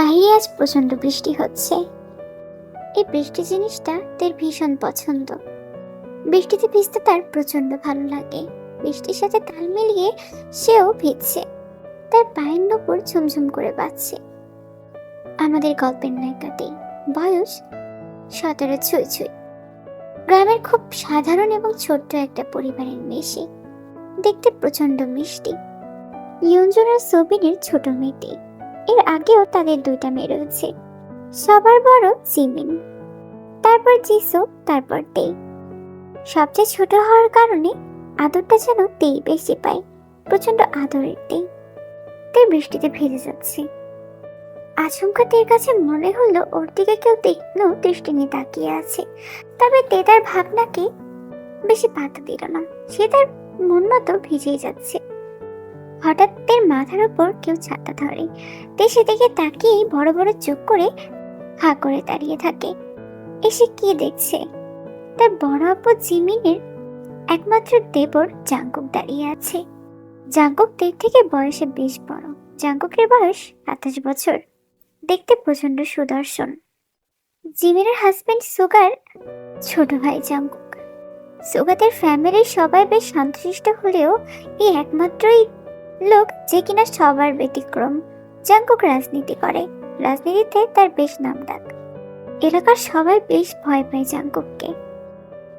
বাইরে আজ প্রচণ্ড বৃষ্টি হচ্ছে। এই বৃষ্টি জিনিসটা তার ভীষণ পছন্দ। বৃষ্টিতে ভিজতে তার প্রচণ্ড ভালো লাগে। বৃষ্টির সাথে তাল মিলিয়ে সেও ভিজছে। তার পায়ের নপুর ঝুমঝুম করে বাজছে। আমাদের গল্পের নায়িকাতে বয়স সতেরো ছুঁই ছুঁই। গ্রামের খুব সাধারণ এবং ছোট্ট একটা পরিবারের মেয়ে দেখতে প্রচণ্ড মিষ্টি। ইয়ঞ্জন আর সবিনের ছোট মেয়েটি। এর আগেও তাদের দুইটা মেয়ে রয়েছে। সবার বড় জিমিন, তারপর জিসু, তারপর তেই। সবচেয়ে ছোট হওয়ার কারণে আদরটা যেন তেই বেশি পায় প্রচণ্ড আদরের তেই। তেই বৃষ্টিতে ভিজে যাচ্ছে। আচমকা তের কাছে মনে হলো ওর দিকে কেউ দেখল দৃষ্টি নিয়ে তাকিয়ে আছে, তবে তে তার ভাবনাকে বেশি পাতা দিল না। সে তার মন মতো ভিজেই যাচ্ছে। হঠাৎ তের মাথার উপর কেউ ছাতা ধরে। তে সেদিকে তাকিয়ে বড় বড় চোখ করে হা করে দাঁড়িয়ে থাকে। এসে কি দেখছে? তার বড় আপু জিমিনের একমাত্র দেবর জাঙ্কুক দাঁড়িয়ে আছে। জাঙ্কুক তের থেকে বয়সে বেশ বড়। জাঙ্কুকের বয়স সাতাশ বছর। দেখতে প্রচণ্ড সুদর্শন। জিমিনের হাজবেন্ড সুগার ছোট ভাই জাঙ্কুক। সুগাতের ফ্যামিলির সবাই বেশ শান্তশিষ্ট হলেও এই একমাত্রই লোক যে কিনা সবার ব্যতিক্রম। জাঙ্কুক রাজনীতি করে। রাজনীতিতে তার বেশ নাম ডাক এলাকার সবাই বেশ ভয় পায় জাঙ্কুককে।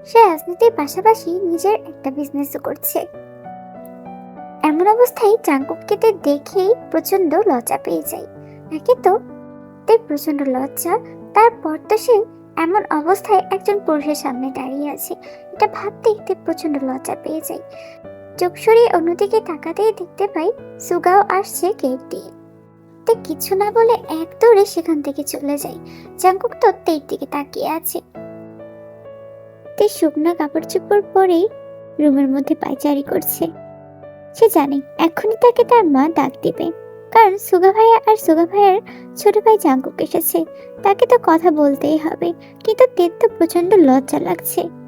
সে রাজনীতির পাশাপাশি নিজের একটা বিজনেসও করছে। এমন অবস্থায় জাঙ্কুককে তে দেখেই প্রচণ্ড লজ্জা পেয়ে যায়। একে তো? তার প্রচণ্ড লজ্জা। তারপর তো সে এমন অবস্থায় একজন পুরুষের সামনে দাঁড়িয়ে আছে। এটা ভাবতেই তে প্রচণ্ড লজ্জা পেয়ে যায়। চোখ সরিয়ে অন্যদিকে তাকাতেই দেখতে পাই সুগাও আসছে গেট দিয়ে। তে কিছু না বলে এক দৌড়ে সেখান থেকে চলে যায়। জাঙ্কুক তো তের দিকে তাকিয়ে আছে। তে শুকনো কাপড় চোপড় পরেই রুমের মধ্যে পায়চারি করছে। সে জানে এখনই তাকে তার মা ডাক দিবে। কারণ সুগা ভাইয়া আর সুগা ভাইয়ার ছোট ভাই জাঙ্কুক এসেছে। তাকে তো কথা বলতেই হবে। কিন্তু তের তো প্রচণ্ড লজ্জা লাগছে।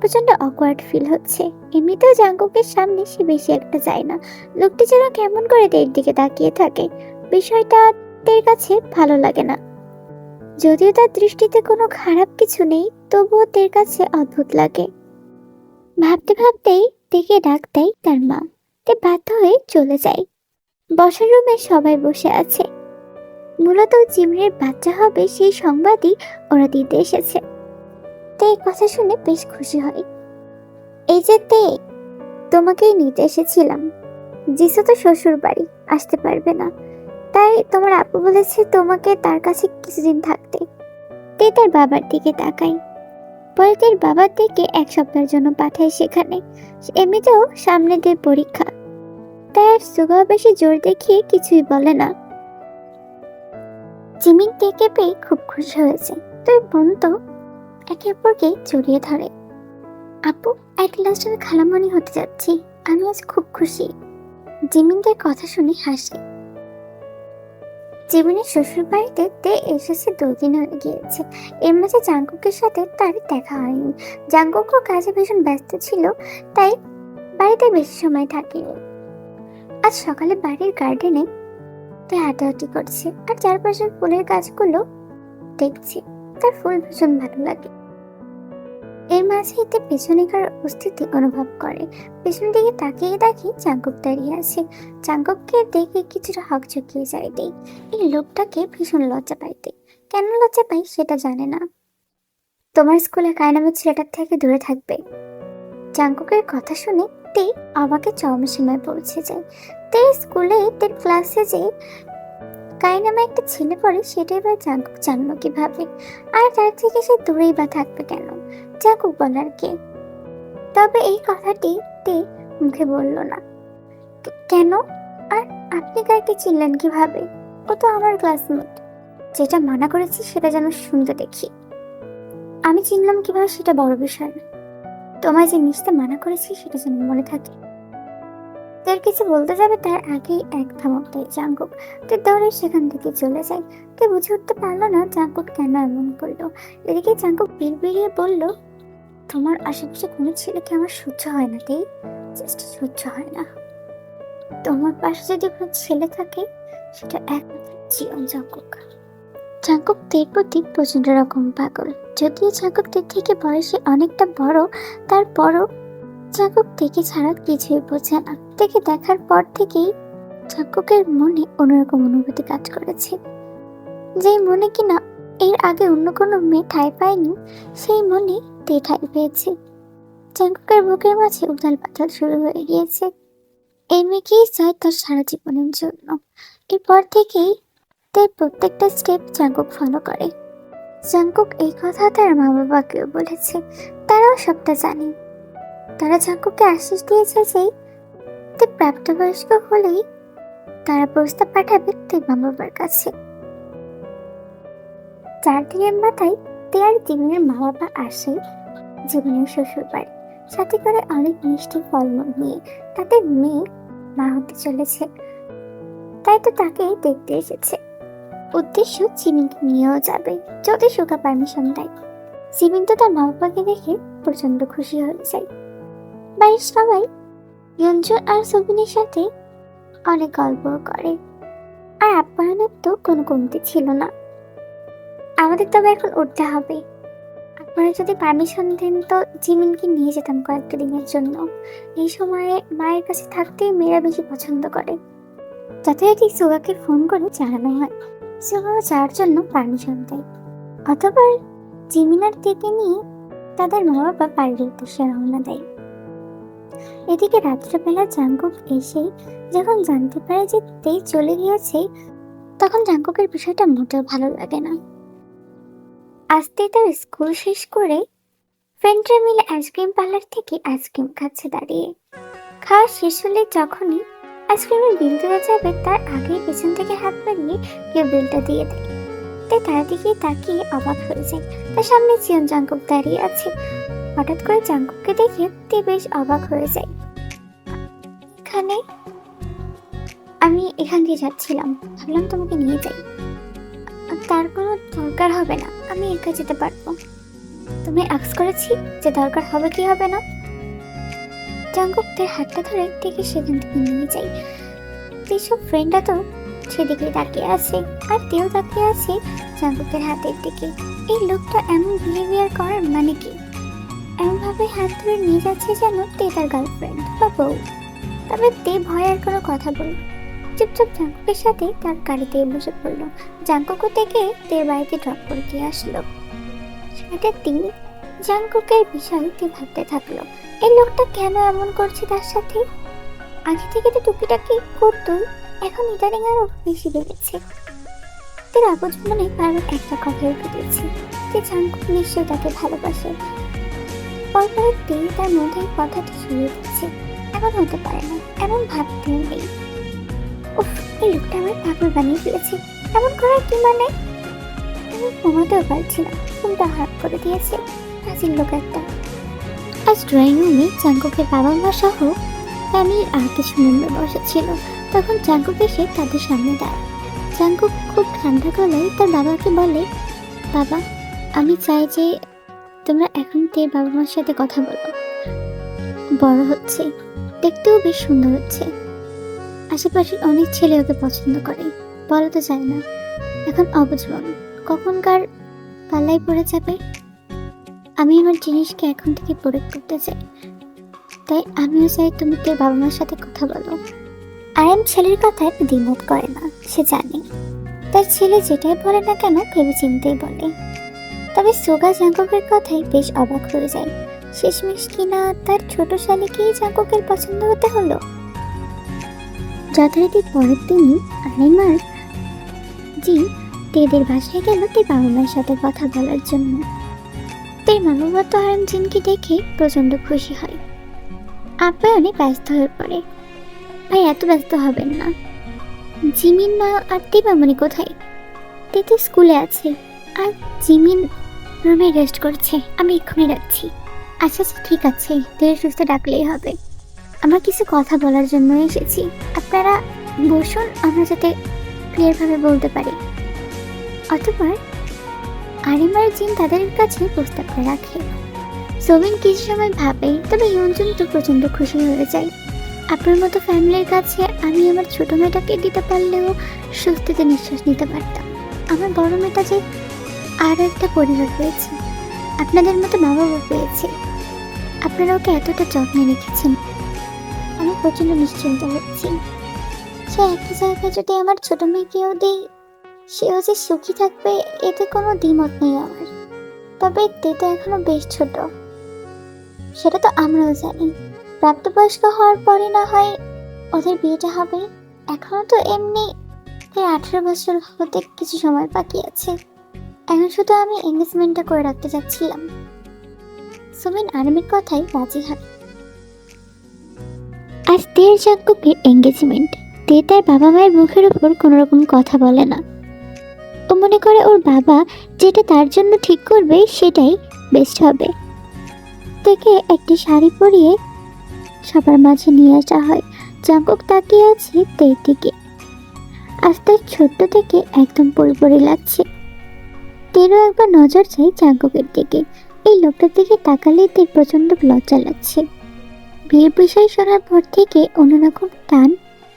প্রচণ্ড অকওয়ার্ড ফিল হচ্ছে। এমনিতেও জাঙ্কুকের সামনে সে বেশি একটা যায় না। লোকটি যেন কেমন করে তের দিকে তাকিয়ে থাকে, বিষয়টা তের কাছে ভালো লাগে না। যদিও তার দৃষ্টিতে কোনো খারাপ কিছু নেই, তবুও তের কাছে অদ্ভুত লাগে। ভাবতে ভাবতেই তেকে ডাক দেয় তার মা। তে বাধ্য হয়ে চলে যায়। বসার রুমে সবাই বসে আছে। মূলত জিমরের বাচ্চা হবে সেই সংবাদই ওরা দিতে এসেছে। তে কথা শুনে বেশ খুশি হয় এই যে তে, তোমাকেই নিতে এসেছিলাম। যিশু তো শ্বশুর বাড়ি আসতে পারবে না। তাই তোমার আপু বলেছে তোমাকে তার কাছে কিছুদিন থাকতে। তে তার বাবার দিকে তাকাই পরে তার বাবার দিকে এক সপ্তাহের জন্য পাঠায় সেখানে। এমনিতেও সামনে দিয়ে পরীক্ষা। তার সুগা বেশি জোর দেখিয়ে কিছুই বলে না। জিমিন টেকে পেয়ে খুব খুশি হয়েছে। তুই বোন তো একে অপরকে জড়িয়ে ধরে। আপু, এক লাস্ট আমি খালামণি হতে যাচ্ছি। আমি আজ খুব খুশি। জিমিনদের কথা শুনে হাসে। জীবনের শ্বশুর বাড়িতে তে এসেছে দুদিন হয়ে গিয়েছে। এর মাঝে জাঙ্কুকের সাথে তার দেখা হয়নি। জাঙ্কুকও কাজে ভীষণ ব্যস্ত ছিল, তাই বাড়িতে বেশি সময় থাকেনি। আজ সকালে বাড়ির গার্ডেনে তে হাঁটাহাঁটি করছে। আর চারপাশের ফুলের গাছগুলো দেখছে। তার ফুল ভীষণ ভালো লাগে। মাঝে এতে পেছনেকার উপস্থিতি অনুভব করে। পেছন দিকে তাকিয়ে দেখি চাঙ্কুক দাঁড়িয়ে আছে। চাঙ্কুককে দেখে কিছুটা হক চকিয়ে যায় দেই। এই লোকটাকে ভীষণ লজ্জা পাইতে কেন লজ্জা পাই সেটা জানে না। তোমার স্কুলে কায় নামের ছেলেটার থেকে দূরে থাকবে। চাঙ্কুকের কথা শুনে তে অবাকে চরমসীমায় পৌঁছে যায়। তে স্কুলে তের ক্লাসে যে কাই নামে একটা ছেলে পড়ে, সেটাই বা জাঙ্কুক জানলো কীভাবে? আর তার থেকে সে দূরেই বা থাকবে কেন? জাঙ্কুক বলার কে তবে এই কথাটি তে মুখে বলল না। কেন? আর আপনি কাকে চিনলেন কীভাবে? ও তো আমার ক্লাসমেট। যেটা মানা করেছি সেটা যেন শুনতে দেখি। আমি চিনলাম কীভাবে সেটা বড় বিষয় না। তোমায় যে মিশতে মানা করেছি সেটা যেন মনে থাকে। তার কিছু বলতে যাবে তার আগেই এক ধমক দেয় জাঙ্কুক তে দৌড়ে সেখান থেকে চলে যায় তে বুঝে উঠতে পারল না জাঙ্কুক কেন এমন করল। এদিকে জাঙ্কুক বিড় বিড়িয়ে বলল তোমার আশেপাশে কোনো ছেলেকে আমার সহ্য হয় না তেই জাস্ট সহ্য হয় না। তোমার পাশে যদি কোনো ছেলে থাকে, সেটা একমাত্র জীবন জাঙ্কুক। জাঙ্কুক তের প্রতি প্রচণ্ড রকম পাগল। যদিও জাঙ্কুক তের থেকে বয়সে অনেকটা বড়, তারপরও জাঙ্কুক থেকে ছাড়া কিছুই বোঝে না। থেকে দেখার পর থেকেই জাঙ্কুকের মনে অন্যরকম অনুভূতি কাজ করেছে। যেই মনে কিনা এর আগে অন্য কোনো মেয়ে ঠাঁই পায়নি, সেই মনে তে ঠাঁই পেয়েছে। জাঙ্কুকের বুকের মাঝে উথাল পাতাল শুরু হয়ে গিয়েছে। এই চায় তার সারা জীবনের জন্য। এরপর থেকেই তার প্রত্যেকটা স্টেপ জাঙ্কুক ফলো করে। জাঙ্কুক এই কথা তার মা বাবাকেও বলেছে, তারাও সবটা জানে। তারা জাঙ্কুককে আশ্বাস দিয়েছে যে তে প্রাপ্তবয়স্ক হলেই তারা প্রস্তাব পাঠাবে তে মা বাবার কাছে। চার দিনের মাথায় তে আর জীবনের মা বাবা আসে জীবনের শ্বশুর বাড়ি। সাথে করে অনেক মিষ্টি ফলমূল নিয়ে তাদের মেয়ে মা হতে চলেছে। তাই তো তাকে দেখতে এসেছে। উদ্দেশ্য জিমিনকে নিয়েও যাবে। যদি সুখা পারমিশন দেয়। জিমিন তো তার মা বাবাকে দেখে প্রচণ্ড খুশি হয়ে যায়। বাড়ির সবাই ইয়ঞ্জন আর সুবিনের সাথে অনেক গল্প করে। আর আপ্যায়নের তো কোনো কমতি ছিল না। আমাদের তবে এখন উঠতে হবে। আপনারা যদি পারমিশন দেন তো জিমিনকে নিয়ে যেতাম কয়েকটা দিনের জন্য। এই সময়ে মায়ের কাছে থাকতেই মেয়েরা বেশি পছন্দ করে। যথারীতি সুগাকে ফোন করে জানানো হয়। সুগাও যাওয়ার জন্য পারমিশন দেয়। অথবা জিমিনার থেকে নিয়ে তাদের মা বাবা বাড়ির উদ্দেশ্যে রওনা দেয়। এদিকে রাত্রেবেলা জাঙ্কুক এসে যখন জানতে পারে যে তে চলে গিয়েছে, তখন জাঙ্কুকের বিষয়টা মোটেও ভালো লাগে না। আজকে তার স্কুল শেষ করে ফ্রেন্ডরা মিলে আইসক্রিম পার্লার থেকে আইসক্রিম খাচ্ছে দাঁড়িয়ে। খাওয়া শেষ হলে যখনই আইসক্রিমের বিল দেওয়া যাবে, তার আগেই পেছন থেকে হাত বাড়িয়ে কেউ বিলটা দিয়ে দেয়। তাই তার দিকে তাকিয়ে অবাক হয়ে যায়। তার সামনে জিয়ন জাঙ্কুক দাঁড়িয়ে আছে। হঠাৎ করে জাঙ্কুককে দেখে তে বেশ অবাক হয়ে যায়। এখানে আমি এখান দিয়ে যাচ্ছিলাম। ভাবলাম তোমাকে নিয়ে যাই। তার কোনো দরকার হবে না। আমি একা যেতে পারব। তুমি আক্স করেছি যে দরকার হবে কি হবে না? জাঙ্কুকদের হাতটা ধরে থেকে সেখান থেকে নিয়ে যাই। যেসব ফ্রেন্ডরা তো সেদিকে তাকিয়ে আছে আর তেও তাকিয়ে আছে জাঙ্কুকের হাতের দিকে। এই লোকটা এমন বিহেভিয়ার করার মানে কি? এমনভাবে হাত ধরে নিয়ে যাচ্ছে যেন তে তার গার্লফ্রেন্ড বা বউ। তবে তে ভয় আর কোনো কথা বলল চুপচাপ জাঙ্কুকের সাথে তার গাড়িতে বসে পড়ল। জাঙ্কুকও থেকে তের বাড়িতে ড্রপ করে দিয়ে আসলো। সাথে তিনি জাঙ্কুকের বিষয়ে তে ভাবতে থাকল। এই লোকটা কেন এমন করছে তার সাথে? আগে থেকে তো টুকিটাকি করতোই, এখন ইদানিং আরও বেশি বেড়েছে। তোর আবজ মনে বারবার একটা কথা উঠে দিয়েছে যে জাঙ্কুক নিশ্চয়ই তাকে ভালোবাসে। পরপর দিন তার মধ্যে কথাটি শুয়ে দিচ্ছে। এমন হতে পারে না, এমন ভাবতেও নেই। উফ, এই লোকটা আমার পাগল বানিয়ে ফেলেছে। এমন করার কি মানে? আমি ঘুমাতেও পারছি না, ঘুমটা হারাপ করে দিয়েছে। হাসির লোক একটা। আজ ড্রয়িং রুমে চাঙ্কুকের বাবা মা সহ ফ্যামিলির আর কিছু মেম্বার বসা ছিল তখন চাঙ্কুক এসে তাদের সামনে দাঁড়ায়। চাঙ্কুক খুব ঠান্ডা গলায় তার বাবাকে বলে, বাবা, আমি চাই যে তোমরা এখন তের বাবা মার সাথে কথা বলো। বড় হচ্ছে, দেখতেও বেশ সুন্দর হচ্ছে। আশেপাশের অনেক ছেলে ওকে পছন্দ করে। বলা তো যায় না। এখন অবুঝবন কখনকার পাল্লায় পড়ে যাবে? আমি আমার জিনিসকে এখন থেকে প্রয়োগ করতে চাই। তাই আমিও চাই তুমি তোর বাবা মার সাথে কথা বলো। আয়াম ছেলের কথায় দ্বিমত করে না, সে জানে। তার ছেলে যেটাই বলে না কেন ভেবে চিনতেই বলে। তবে সোগা জাঙ্কুকের কথাই বেশ অবাক হয়ে যায়। শেষমেশ কিনা তার ছোট শালিকেই জাঙ্কুকের পছন্দ হতে হলো? যথারীতি পরের দিনই আরিমার জি তেদের বাসায় গেল তে বাবা মায়ের সাথে কথা বলার জন্য। তের মা বাবা তো আরাম জিনকে দেখে প্রচণ্ড খুশি হয়। আপ্যায়নে ব্যস্ত হয়ে পড়ে। ভাই, এত ব্যস্ত হবেন না। জিমিন মা আর দিবামণি কোথায়? তে তো স্কুলে আছে। আর জিমিন রুমে রেস্ট করছে। আমি এক্ষুনি রাখছি আচ্ছা আচ্ছা ঠিক আছে। ধীরে সুস্থ ডাকলেই হবে। আমরা কিছু কথা বলার জন্য এসেছি। আপনারা বসুন, আমরা যাতে ক্লিয়ারভাবে বলতে পারি। অথবা আরিমার জিন তাদের কাছে প্রস্তাবটা রাখে। সোবিন কিছু সময় ভাবে তবে ইয়ঞ্জন তো প্রচণ্ড খুশি হয়ে যায়। আপনার মতো ফ্যামিলির কাছে আমি আমার ছোট মেয়েটাকে দিতে পারলেও স্বস্তিতে নিঃশ্বাস নিতে পারতাম। আমার বড় মেয়েটা যে আর একটা পরিবার পেয়েছে। আপনাদের মতো মা বাবা পেয়েছে। আপনারা ওকে এতটা যত্নে রেখেছেন। প্রচণ্ড নিশ্চিন্ত হচ্ছি। সে একটা জায়গায় যদি আমার ছোট মেয়েকেও দিই, সেও যে সুখী থাকবে, এতে কোনো দ্বিমত নেই আমার। তবে তে তো এখনও বেশ ছোট। সেটা তো আমরাও জানি। প্রাপ্তবয়স্ক হওয়ার পরে না হয় ওদের বিয়েটা হবে। এখনও তো এমনি প্রায় আঠারো বছর হতে কিছু সময় বাকি আছে। এখন শুধু আমি এঙ্গেজমেন্টটা করে রাখতে চাচ্ছিলাম সুমিন আরামের কথাই রাজি হয়। আজ তের জাঙ্কুকের এঙ্গেজমেন্ট তে তার বাবা মায়ের মুখের উপর কোনো রকম কথা বলে না। ও মনে করে ওর বাবা যেটা তার জন্য ঠিক করবে সেটাই বেস্ট হবে। থেকে একটি শাড়ি পরিয়ে সবার মাঝে নিয়ে আসা হয়। জাঙ্কুক তাকিয়ে আছে তের দিকে। আজ তার ছোট্ট থেকে একদম পরিপরি লাগছে। তেরও একবার নজর চাই জাঙ্কুকের দিকে। এই লোকটার দিকে তাকালে তের প্রচণ্ড লজ্জা লাগছে। বিয়ের বিষয় শোনার পর থেকে অন্যরকম টান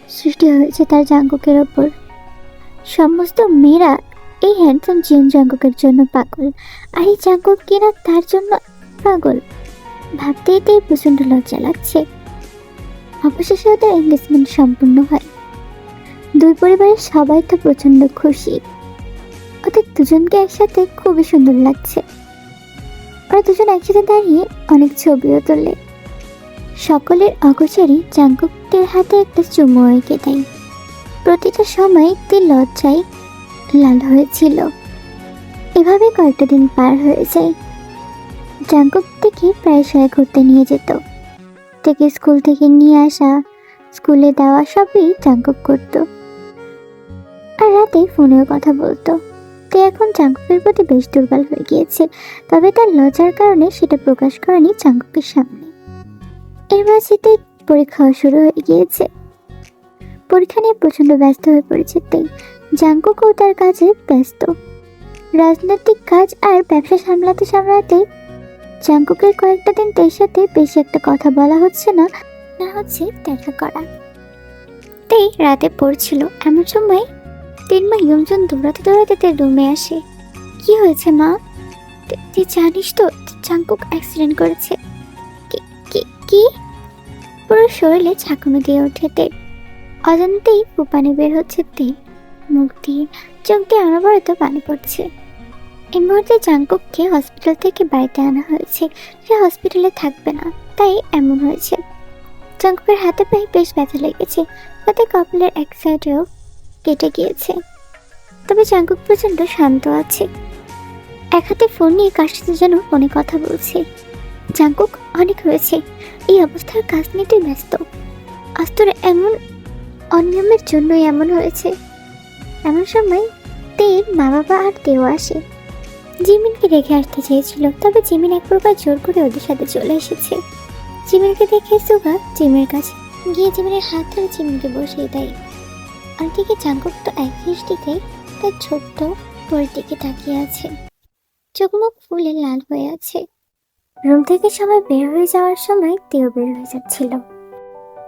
সৃষ্টি হয়েছে তার জাঙ্কুকের ওপর। সমস্ত মেয়েরা এই হ্যান্ডসাম জিয়ন জাঙ্কুকের জন্য পাগল। আর এই জাঙ্কুক কিনা তার জন্য পাগল? ভাবতেই তাই প্রচণ্ড লজ্জা লাগছে। অবশেষে ওদের এঙ্গেজমেন্ট সম্পূর্ণ হয়। দুই পরিবারের সবাই তো প্রচণ্ড খুশি। ওদের দুজনকে একসাথে খুবই সুন্দর লাগছে। ওরা দুজন একসাথে দাঁড়িয়ে অনেক ছবিও তোলে। সকলের অগোচরই জাঙ্কুকদের হাতে একটা চুমু এঁকে দেয়। প্রতিটা সময় তে লজ্জায় লাল হয়েছিল। এভাবে কয়েকটা দিন পার হয়ে যায়। জাঙ্কুক থেকে প্রায় সময় ঘুরতে নিয়ে যেত। থেকে স্কুল থেকে নিয়ে আসা, স্কুলে দেওয়া সবই জাঙ্কুক করতো। আর রাতে ফোনেও কথা বলতো। তে এখন জাঙ্কুকের প্রতি বেশ দুর্বল হয়ে গিয়েছে, তবে তার লজ্জার কারণে সেটা প্রকাশ করেনি জাঙ্কুকের সামনে। এর মাঝেতে পরীক্ষাও শুরু হয়ে গিয়েছে। পরীক্ষা নিয়ে প্রচণ্ড ব্যস্ত হয়ে পড়েছে তাই জাঙ্কুকও তার কাজে ব্যস্ত। রাজনৈতিক কাজ আর ব্যবসা সামলাতে সামলাতে জাঙ্কুকের কয়েকটা দিন তার সাথে বেশি একটা কথা বলা হচ্ছে না না হচ্ছে দেখা করা। তাই রাতে পড়ছিল। এমন সময় তিন মা ইয়মজন দৌড়াতে দৌড়াতে তার রুমে আসে। কি হয়েছে মা? তুই- জানিস তো জাঙ্কুক অ্যাক্সিডেন্ট করেছে। কি? পুরো শরীরে ঝাঁকুনি দিয়ে ওঠে তে। অজান্তেই পানি বের হচ্ছে তে। মুখ দিয়ে চোখ দিয়ে অনবরত পানি পড়ছে। এই মুহূর্তে জাঙ্কুককে হসপিটাল থেকে বাড়িতে আনা হয়েছে। সে হসপিটালে থাকবে না, তাই এমন হয়েছে। জাঙ্কুকের হাতে পায়ে বেশ ব্যথা লেগেছে, তাতে কপালের এক সাইডেও কেটে গিয়েছে। তবে জাঙ্কুক প্রচণ্ড শান্ত আছে। এক হাতে ফোন নিয়ে কার যেন ফোনে কথা বলছে। জাঙ্কুক অনেক হয়েছে। এই অবস্থার কাজ নিয়ে তুই ব্যস্ত। আজ তোর এমন অনিয়মের জন্যই এমন হয়েছে। এমন সময় তের মা বাবা আর তেও আসে। জিমিনকে রেখে আসতে চেয়েছিল, তবে জিমিন এক প্রকার জোর করে ওদের সাথে চলে এসেছে। জিমিনকে দেখে সুগা জিমের কাছে গিয়ে জিমিনের হাত ধরে জিমিনকে বসিয়ে দেয়। অন্যদিকে জাঙ্কুক তো এক দৃষ্টিতে তার ছোট্ট পরের দিকে তাকিয়ে আছে। চোখ মুখ ফুলে লাল হয়ে আছে। রুম থেকে সবাই বের হয়ে যাওয়ার সময় তেও বের হয়ে যাচ্ছিল।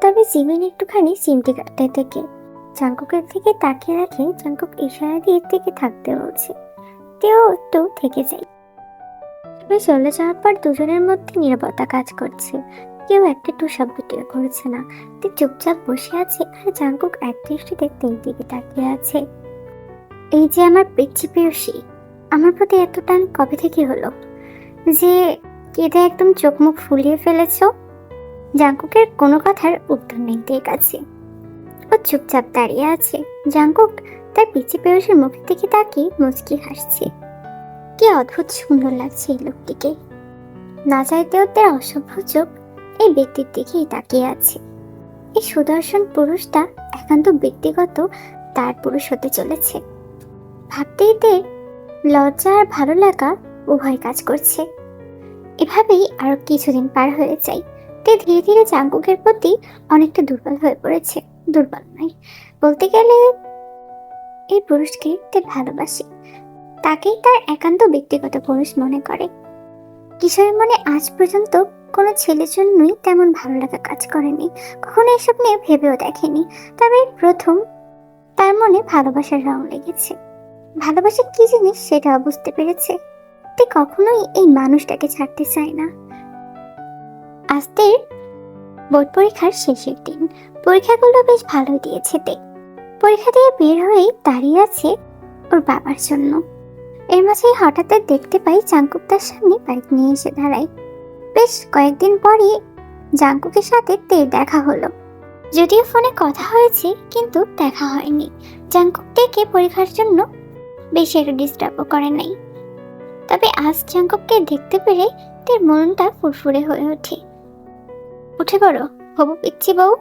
তবে জিমিন একটুখানি চিমটি কাটতে থেকে জাঙ্কুকের দিকে তাকিয়ে রাখে জাঙ্কুক ইশারা দিয়ে থেকে থাকতে বলছে। তেও একটু থেকে যায়। তবে চলে যাওয়ার পর দুজনের মধ্যে নিরাপত্তা কাজ করছে। কেউ একটা টু শব্দ টের করেছে না। তে চুপচাপ বসে আছে আর জাঙ্কুক এক দৃষ্টিতে তিন দিকে তাকিয়ে আছে। এই যে আমার পিচ্ছি পেয়সী আমার প্রতি এত টান কবে থেকে হলো? যে কেঁদে একদম চোখ মুখ ফুলিয়ে ফেলেছ? জাঙ্কুকের কোনো কথার উত্তর নেই তের কাছে ও চুপচাপ দাঁড়িয়ে আছে। জাঙ্কুক তার পিচ্ছি পেয়সীর মুখের দিকে তাকিয়ে মুচকি হাসছে। কি অদ্ভুত সুন্দর লাগছে এই লোকটিকে। না চাইতেও তার অসভ্য চোখ এই ব্যক্তির দিকেই তাকিয়ে আছে। এই সুদর্শন পুরুষটা একান্ত ব্যক্তিগত, তার পুরুষ হতে চলেছে। ভাবতেই তে লজ্জা আর ভালো লাগা উভয় কাজ করছে। এভাবেই আরও কিছুদিন পার হয়ে যায়। তে ধীরে ধীরে জাঙ্কুকের প্রতি অনেকটা দুর্বল হয়ে পড়েছে। দুর্বল নয়। বলতে গেলে এই পুরুষকে তে ভালোবাসে। তাকেই তার একান্ত ব্যক্তিগত পুরুষ মনে করে। কিশোরের মনে আজ পর্যন্ত কোনো ছেলের জন্যই তেমন ভালো লাগা কাজ করেনি। কখনো এসব নিয়ে ভেবেও দেখেনি। তবে প্রথম তার মনে ভালোবাসার রং লেগেছে। ভালোবাসা কি জিনিস সেটাও বুঝতে পেরেছে। তে কখনোই এই মানুষটাকে ছাড়তে চায় না। আস্তের বোর্ড পরীক্ষার শেষের দিন। পরীক্ষাগুলো বেশ ভালোই দিয়েছে তে। পরীক্ষা দিয়ে বের হয়েই দাঁড়িয়ে আছে ওর বাবার জন্য। এর মাঝেই হঠাৎ দেখতে পাই চাঙ্কুক তার সামনে বাইক নিয়ে এসে দাঁড়ায়। বেশ কয়েকদিন পরে জাঙ্কুকের সাথে তের দেখা হলো। যদিও ফোনে কথা হয়েছে, কিন্তু দেখা হয়নি। জাঙ্কুক থেকে পরীক্ষার জন্য বেশি একটা ডিস্টার্বও করে নাই। তবে আজ জাঙ্কুককে দেখতে পেরে তের মনটা ফুরফুরে হয়ে ওঠে। উঠে পড়ো, হবু পিচ্ছি বউ।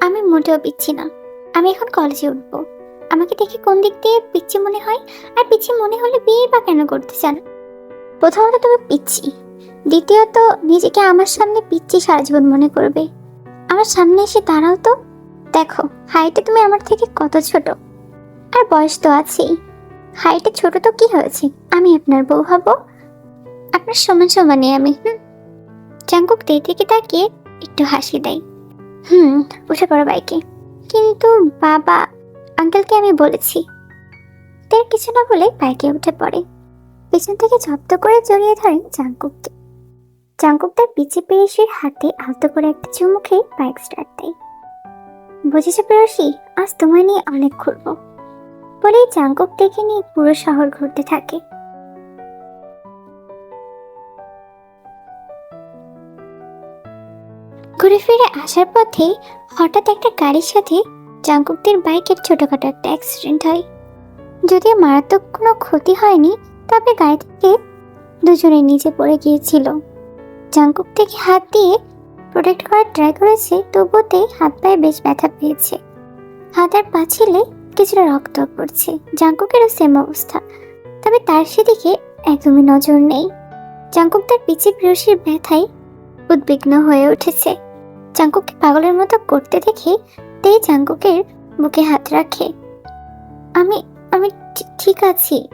আমি মোটেও পিচ্ছি না। আমি এখন কলেজে উঠবো। আমাকে দেখে কোন দিক দিয়ে পিচ্ছি মনে হয়? আর পিচ্ছি মনে হলে বিয়ে বা কেন করতে চান? প্রথমত তুমি পিচ্ছি। দ্বিতীয়ত, নিজেকে আমার সামনে পিচ্ছি সারা জীবন মনে করবে। আমার সামনে এসে দাঁড়াও তো। দেখো হাইটে তুমি আমার থেকে কত ছোট? আর বয়স তো আছেই। হাইটে ছোট তো কি হয়েছে? আমি আপনার বউ হব? আপনার সমান সমানে আমি, হুম? তেই থেকে তাকিয়ে একটু হাসি দেয়। হুম, উঠে পড়ো বাইকে। কিন্তু বাবা, আঙ্কেলকে আমি বলেছি। তার কিছু না বলে বাইকে উঠে পড়ে। পেছন থেকে জব্দ করে জড়িয়ে ধরেন চাঙ্কুককে চাঙ্কুক তার পিছে পেয়েসির হাতে আলতো করে একটা চুমু খেয়ে বাইক স্টার্ট দেয়। বুঝেছ প্রেয়সী আজ তোমায় নিয়ে অনেক ঘুরবো। বলেই চাঙ্কুক দেখে নিয়ে পুরো শহর ঘুরতে থাকে। ঘুরে ফিরে আসার পথে হঠাৎ একটা গাড়ির সাথে চাঙ্কুকদের বাইকের ছোটখাটো একটা অ্যাক্সিডেন্ট হয়। যদিও মারাত্মক কোনো ক্ষতি হয়নি, তবে গাড়ি থেকে দুজনে নিচে পড়ে গিয়েছিল। জাঙ্কুক থেকে হাত দিয়ে প্রোটেক্ট করার ট্রাই করেছে তবুতে হাত পায়ে বেশ ব্যথা পেয়েছে। হাত আর কিছুটা রক্ত পড়ছে। জাঙ্কুকেরও সেম অবস্থা। তবে তার সেদিকে একদমই নজর নেই। জাঙ্কুক তার পিছে প্রিয়সীর ব্যথায় উদ্বিগ্ন হয়ে উঠেছে। জাঙ্কুককে পাগলের মতো করতে দেখে তেই জাঙ্কুকের বুকে হাত রাখে। আমি আমি ঠিক আছি।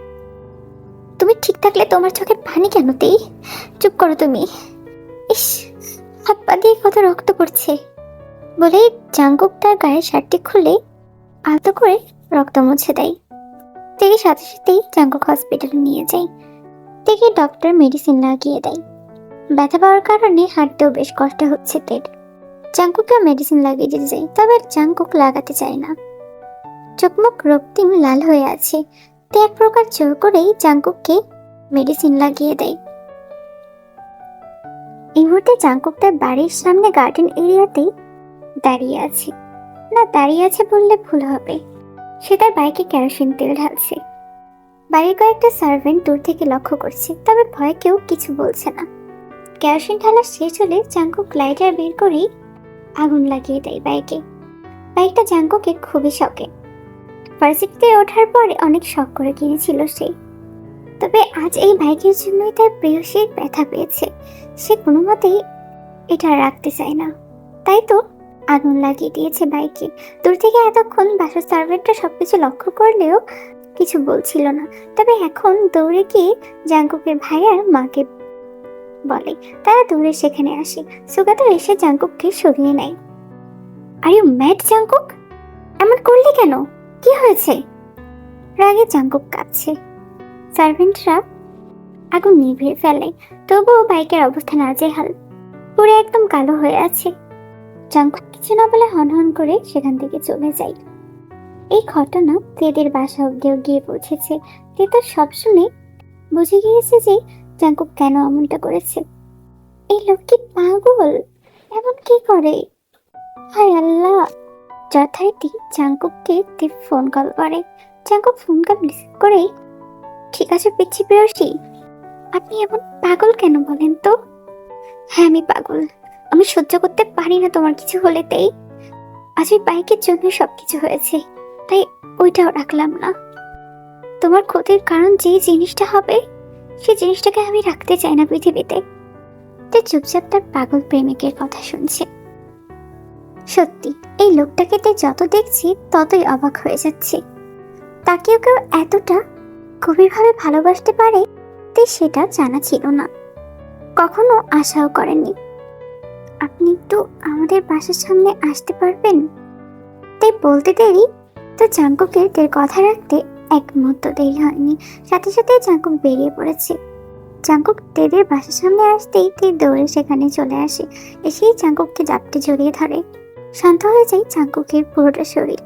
তুমি ঠিক থাকলে তোমার চোখে পানি কেন তেই? চুপ করো তুমি। ইস, হাত পা দিয়ে কত রক্ত পড়ছে। বলেই জাঙ্কুক তার গায়ের শার্টটি খুলে আলতো করে রক্ত মুছে দেয়। থেকে সাথে সাথেই জাঙ্কুক হসপিটালে নিয়ে যায়। থেকে ডক্টর মেডিসিন লাগিয়ে দেয়। ব্যথা পাওয়ার কারণে হাঁটতেও বেশ কষ্ট হচ্ছে তের জাঙ্কুকেও মেডিসিন লাগিয়ে দিতে যায় তবে জাঙ্কুক লাগাতে চায় না। চোখ মুখ রক্তিম লাল হয়ে আছে। তে এক প্রকার জোর করেই জাঙ্কুককে মেডিসিন লাগিয়ে দেয়। এই মুহূর্তে জাঙ্কুক তার বাড়ির সামনে গার্ডেন এরিয়াতেই দাঁড়িয়ে আছে। না দাঁড়িয়ে আছে বললে ভুল হবে। সে তার বাইকে কেরোসিন তেল ঢালছে। বাড়ির কয়েকটা সার্ভেন্ট দূর থেকে লক্ষ্য করছে, তবে ভয়ে কেউ কিছু বলছে না। কেরোসিন ঢালা শেষ হলে জাঙ্কুক লাইটার বের করেই আগুন লাগিয়ে দেয় বাইকে। বাইকটা জাঙ্কুকের খুবই শখে। ভার্সিটিতে ওঠার পরে অনেক শখ করে কিনেছিল সে। তবে আজ এই বাইকের জন্যই তার প্রিয় প্রেয়সীর ব্যথা পেয়েছে। সে কোনো মতেই এটা রাখতে চায় না। তাই তো আগুন লাগিয়ে দিয়েছে বাইকে। দূর থেকে এতক্ষণ বাসার সার্ভেন্টরা সবকিছু লক্ষ্য করলেও কিছু বলছিল না। তবে এখন দৌড়ে গিয়ে জাঙ্কুকের ভাই আর মাকে বলে, তারা দৌড়ে সেখানে আসে। সুগাতো এসে জাঙ্কুককে সরিয়ে নেয়। আর ইউ ম্যাড জাঙ্কুক এমন করলি কেন? কি হয়েছে? রাগে জাঙ্কুক কাঁপছে সার্ভেন্টরা আগুন নিভিয়ে ফেলে। তবুও বাইকের অবস্থা নাজেহাল। পুরো একদম কালো হয়ে আছে। জাঙ্কুক কিছু না বলে হনহন করে সেখান থেকে চলে যাই এই ঘটনা তেদের বাসা অব্দিও গিয়ে পৌঁছেছে। তে তো সব শুনে বুঝে গিয়েছে যে জাঙ্কুক কেন এমনটা করেছে। এই লোক কি পাগল? এমন কি করে? হায় আল্লাহ! যথারীতি জাঙ্কুককে তে ফোন কল করে। জাঙ্কুক ফোন কল রিসিভ করেই ঠিক আছে পিচ্ছি প্রেয়সী আপনি এমন পাগল কেন বলেন তো? হ্যাঁ আমি পাগল। আমি সহ্য করতে পারি না তোমার কিছু হলেতেই আজ ওই বাইকের জন্য সবকিছু হয়েছে, তাই ওইটাও রাখলাম না। তোমার ক্ষতির কারণ যে জিনিসটা হবে সেই জিনিসটাকে আমি রাখতে চাই না পৃথিবীতে। তাই চুপচাপ তার পাগল প্রেমিকের কথা শুনছে। সত্যি, এই লোকটাকে তে যত দেখছি, ততই অবাক হয়ে যাচ্ছে। তাকেও কেউ এতটা গভীরভাবে ভালোবাসতে পারে, তে সেটা জানা ছিল না। কখনো আশাও করেননি আপনি একটু আমাদের বাসার সামনে আসতে পারবেন? তাই বলতে দেরি, তো চাঙ্কুকের তের কথা রাখতে এক মুহূর্ত দেরি হয়নি। সাথে সাথে চাঙ্কুক বেরিয়ে পড়েছে। চাঙ্কুক তেদের বাসার সামনে আসতেই তে দৌড়ে সেখানে চলে আসে। এসেই চাঙ্কুককে জাপটে জড়িয়ে ধরে। শান্ত হয়ে যায় চাঙ্কুকের পুরোটা শরীর।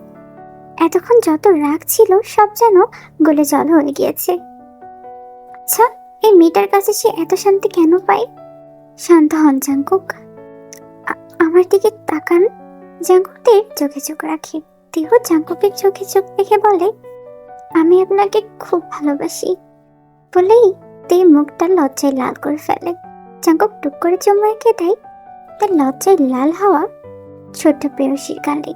এতক্ষণ যত রাগ ছিল, সব যেন গলে জল হয়ে গিয়েছে। আচ্ছা এই মেয়েটার কাছে সে এত শান্তি কেন পায়? শান্ত হন জাঙ্কুক। আ- আমার দিকে তাকান। জাঙ্কুকদের চোখে চোখ রাখে। দেহ জাঙ্কুকের চোখে চোখ দেখে বলে, আমি আপনাকে খুব ভালোবাসি। বলেই তে মুখটা লজ্জায় লাল করে ফেলে। জাঙ্কুক টুক করে চুমু খেয়ে দেয়। তার লজ্জায় লাল হওয়া ছোট্ট প্রেয়সীর গালে।